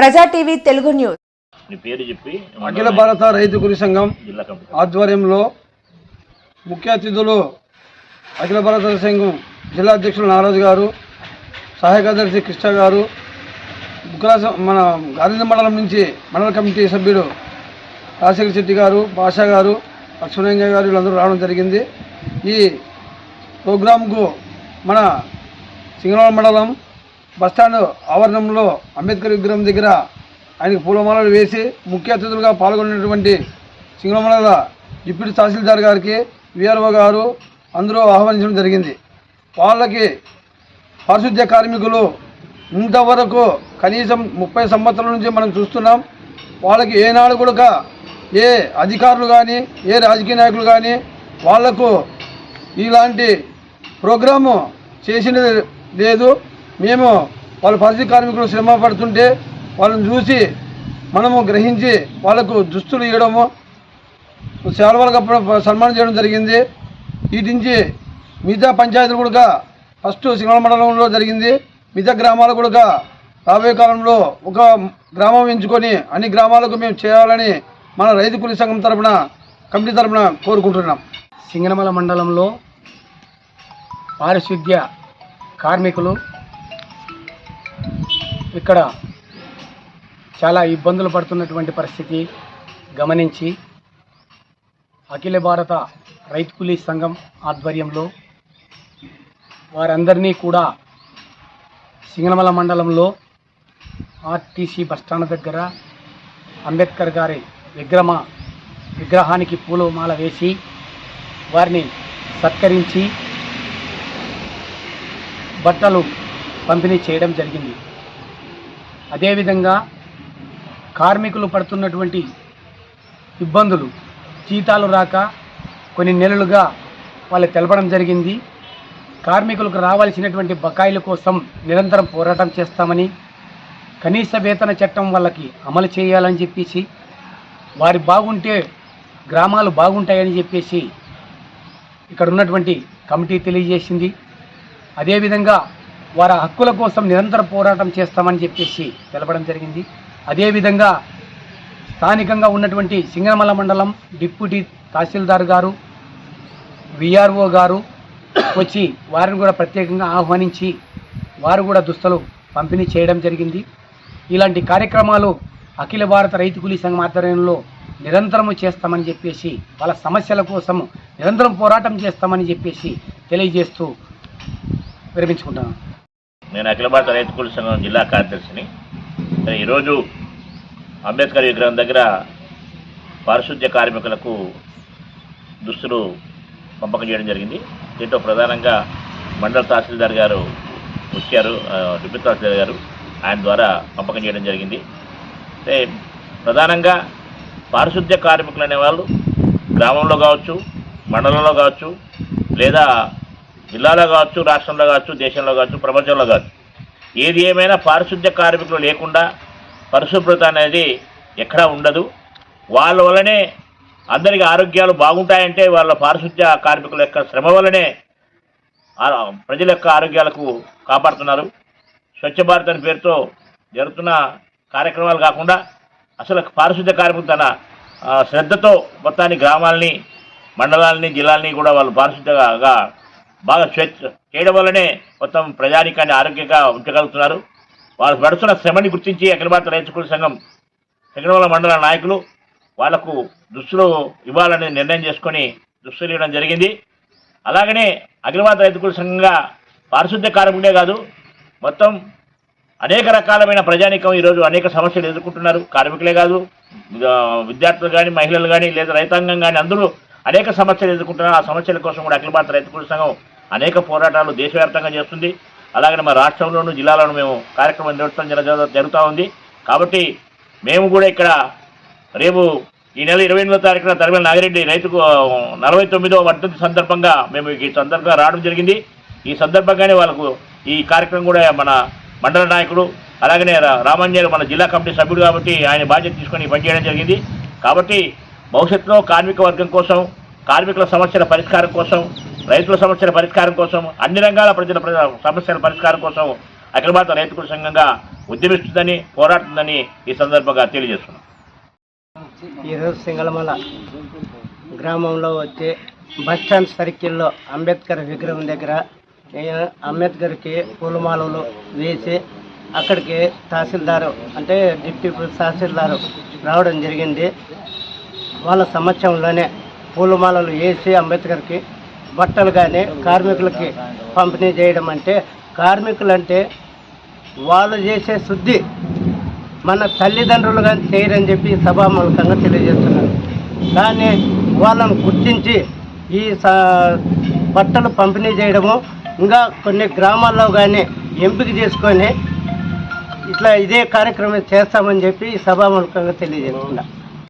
ప్రజా TV Telugu news. నీ పేరు చెప్పి అఖిల భారత రైతు కులి సంఘం జిల్లా కమిటీ. ఆధ్వర్యంలో ముఖ్య అతిథులు అఖిల భారత రైతు సంఘం జిల్లా అధ్యక్షులు నారాజు గారు సహాయ కార్యదర్శి కృష్ణ గారు మన గాంధీ మండలం నుంచి మండల కమిటీ సభ్యుడు రాజశేఖర శెట్టి గారు భాషా గారు లక్ష్మణయ్య గారు వీళ్ళందరూ రావడం జరిగింది. ఈ ప్రోగ్రాంకు మన సింగనవరం మండలం బస్టాండ్ ఆవరణంలో అంబేద్కర్ విగ్రహం దగ్గర ఆయనకు పూలమాలలు వేసి ముఖ్య అతిథులుగా పాల్గొన్నటువంటి సింగనమల డిప్యూటీ తహసీల్దార్ గారికి విఆర్ఓ గారు అందరూ ఆహ్వానించడం జరిగింది. వాళ్ళకి పారిశుద్ధ్య కార్మికులు ఇంతవరకు కనీసం ముప్పై సంవత్సరాల నుంచి మనం చూస్తున్నాం. వాళ్ళకి ఏనాడు కూడా ఏ అధికారులు కానీ ఏ రాజకీయ నాయకులు కానీ వాళ్ళకు ఇలాంటి ప్రోగ్రాము చేసినది లేదు. మేము వాళ్ళ పరిధి కార్మికులు శ్రమ పడుతుంటే వాళ్ళని చూసి మనము గ్రహించి వాళ్ళకు దుస్తులు ఇవ్వడము సేవలు కప్పడం సన్మానం చేయడం జరిగింది. వీటి నుంచి మిగతా పంచాయతీలు కూడా ఫస్ట్ సింగళ మండలంలో జరిగింది. మిగతా గ్రామాలు కూడా రాబోయే కాలంలో ఒక గ్రామం ఎంచుకొని అన్ని గ్రామాలకు మేము చేయాలని మన రైతు కూలి సంఘం తరపున కమిటీ తరపున కోరుకుంటున్నాం. సింగనమల మండలంలో పారిశుద్ధ్య కార్మికులు ఇక్కడ చాలా ఇబ్బందులు పడుతున్నటువంటి పరిస్థితి గమనించి అఖిల భారత రైతు కూలీ సంఘం ఆధ్వర్యంలో వారందరినీ కూడా సింగనమల మండలంలో ఆర్టీసీ బస్టాండ్ దగ్గర అంబేద్కర్ గారి విగ్రహ విగ్రహానికి పూలమాల వేసి వారిని సత్కరించి బట్టలు పంపిణీ చేయడం జరిగింది. అదేవిధంగా కార్మికులు పడుతున్నటువంటి ఇబ్బందులు జీతాలు రాక కొన్ని నెలలుగా వాళ్ళు తెలపడం జరిగింది. కార్మికులకు రావాల్సినటువంటి బకాయిల కోసం నిరంతరం పోరాటం చేస్తామని కనీస వేతన చట్టం వాళ్ళకి అమలు చేయాలని చెప్పేసి వారి బాగుంటే గ్రామాలు బాగుంటాయని చెప్పేసి ఇక్కడ ఉన్నటువంటి కమిటీ తెలియజేసింది. అదేవిధంగా వారి హక్కుల కోసం నిరంతర పోరాటం చేస్తామని చెప్పేసి తెలపడం జరిగింది. అదేవిధంగా స్థానికంగా ఉన్నటువంటి సింగనమల మండలం డిప్యూటీ తహసీల్దార్ గారు విఆర్ఓ గారు వచ్చి వారిని కూడా ప్రత్యేకంగా ఆహ్వానించి వారు కూడా దుస్తులు పంపిణీ చేయడం జరిగింది. ఇలాంటి కార్యక్రమాలు అఖిల భారత రైతు కూలీ సంఘం ఆధ్వర్యంలో నిరంతరము చేస్తామని చెప్పేసి వాళ్ళ సమస్యల కోసం నిరంతరం పోరాటం చేస్తామని చెప్పేసి తెలియజేస్తూ విరమించుకుంటాను నేను అఖిల భారత రైతు కూలి సంఘం జిల్లా కార్యదర్శిని. ఈరోజు అంబేద్కర్ విగ్రహం దగ్గర పారిశుద్ధ్య కార్మికులకు దుస్తులు పంపకం చేయడం జరిగింది. దీంట్లో ప్రధానంగా మండల తహసీల్దార్ గారు వచ్చారు ఆ, డిప్యూటీ తహసీల్దార్ గారు. ఆయన ద్వారా పంపకం చేయడం జరిగింది. అంటే ప్రధానంగా పారిశుద్ధ్య కార్మికులు అనేవాళ్ళు గ్రామంలో కావచ్చు మండలంలో కావచ్చు లేదా జిల్లాలో కావచ్చు రాష్ట్రంలో కావచ్చు దేశంలో కావచ్చు ప్రపంచంలో కావచ్చు ఏది ఏమైనా పారిశుద్ధ్య కార్మికులు లేకుండా పరిశుభ్రత అనేది ఎక్కడా ఉండదు. వాళ్ళ వల్లనే అందరికి ఆరోగ్యాలు బాగుంటాయంటే వాళ్ళ పారిశుద్ధ్య కార్మికుల యొక్క శ్రమ వల్లనే ప్రజల యొక్క ఆరోగ్యాలకు కాపాడుతున్నారు. స్వచ్ఛ భారత్ అనే పేరుతో జరుగుతున్న కార్యక్రమాలు కాకుండా అసలు పారిశుద్ధ్య కార్మికులు తన శ్రద్ధతో మొత్తాన్ని గ్రామాలని మండలాలని జిల్లాలని కూడా వాళ్ళు పారిశుద్ధంగా బాగా స్వేచ్ఛ చేయడం వల్లనే మొత్తం ప్రజానికాన్ని ఆరోగ్యంగా ఉంచగలుగుతున్నారు. వాళ్ళు పడుతున్న శ్రమని గుర్తించి అఖిల భారత రైతు సంఘం సిగనవల మండల నాయకులు వాళ్ళకు దుస్తులు ఇవ్వాలని నిర్ణయం చేసుకొని దుస్తులు ఇవ్వడం జరిగింది. అలాగనే అఖిల భారత రైతు సంఘంగా పారిశుద్ధ్య కార్మికుడే కాదు మొత్తం అనేక రకాలమైన ప్రజానికం ఈరోజు అనేక సమస్యలు ఎదుర్కొంటున్నారు. కార్మికులే కాదు విద్యార్థులు కానీ మహిళలు కానీ లేదా రైతాంగం కానీ అందరూ అనేక సమస్యలు ఎదుర్కొంటున్నారు. ఆ సమస్యల కోసం కూడా అఖిల భారత రైతు సంఘం అనేక పోరాటాలు దేశవ్యాప్తంగా చేస్తుంది. అలాగనే మా రాష్ట్రంలోను జిల్లాలోను మేము కార్యక్రమం నిర్వహించడం జరుగుతూ ఉంది. కాబట్టి మేము కూడా ఇక్కడ రేపు ఈ నెల ఇరవై ఎనిమిదో తారీఖున తరిమల నాగిరెడ్డి రైతుకు నలభై తొమ్మిదో వర్ధంతి సందర్భంగా మేము ఈ సందర్భంగా రావడం జరిగింది. ఈ సందర్భంగానే వాళ్ళకు ఈ కార్యక్రమం కూడా మన మండల నాయకుడు అలాగనే రా- మన జిల్లా కమిటీ సభ్యుడు కాబట్టి ఆయన బాధ్యత తీసుకొని పనిచేయడం పని చేయడం జరిగింది. కాబట్టి భవిష్యత్తులో కార్మిక వర్గం కోసం కార్మికుల సమస్యల పరిష్కారం కోసం రైతుల సమస్యల పరిష్కారం కోసం అన్ని రంగాల ప్రజల ప్రజల సమస్యల పరిష్కారం కోసం అఖిల భారత రైతు సంఘంగా ఉద్యమిస్తుందని పోరాడుతుందని ఈ సందర్భంగా తెలియజేస్తున్నాం. ఈరోజు సింగళమల గ్రామంలో వచ్చి బస్ స్టాండ్ సర్కిల్లో అంబేద్కర్ విగ్రహం దగ్గర నేను అంబేద్కర్కి పూలమాలలు వేసి అక్కడికి తహసీల్దారు అంటే డిప్యూటీ తహసీల్దారు రావడం జరిగింది. వాళ్ళ సమక్షంలోనే పూలమాలలు వేసి అంబేద్కర్కి బట్టలు కానీ కార్మికులకి పంపిణీ చేయడం అంటే కార్మికులు అంటే వాళ్ళు చేసే శుద్ధి మన తల్లిదండ్రులు కానీ చేయరని చెప్పి సభామూలకంగా తెలియజేస్తున్నారు. కానీ వాళ్ళను గుర్తించి ఈ బట్టలు పంపిణీ చేయడము ఇంకా కొన్ని గ్రామాల్లో కానీ ఎంపిక చేసుకొని ఇట్లా ఇదే కార్యక్రమం చేస్తామని చెప్పి ఈ సభాముఖంగా తెలియజేస్తున్నారు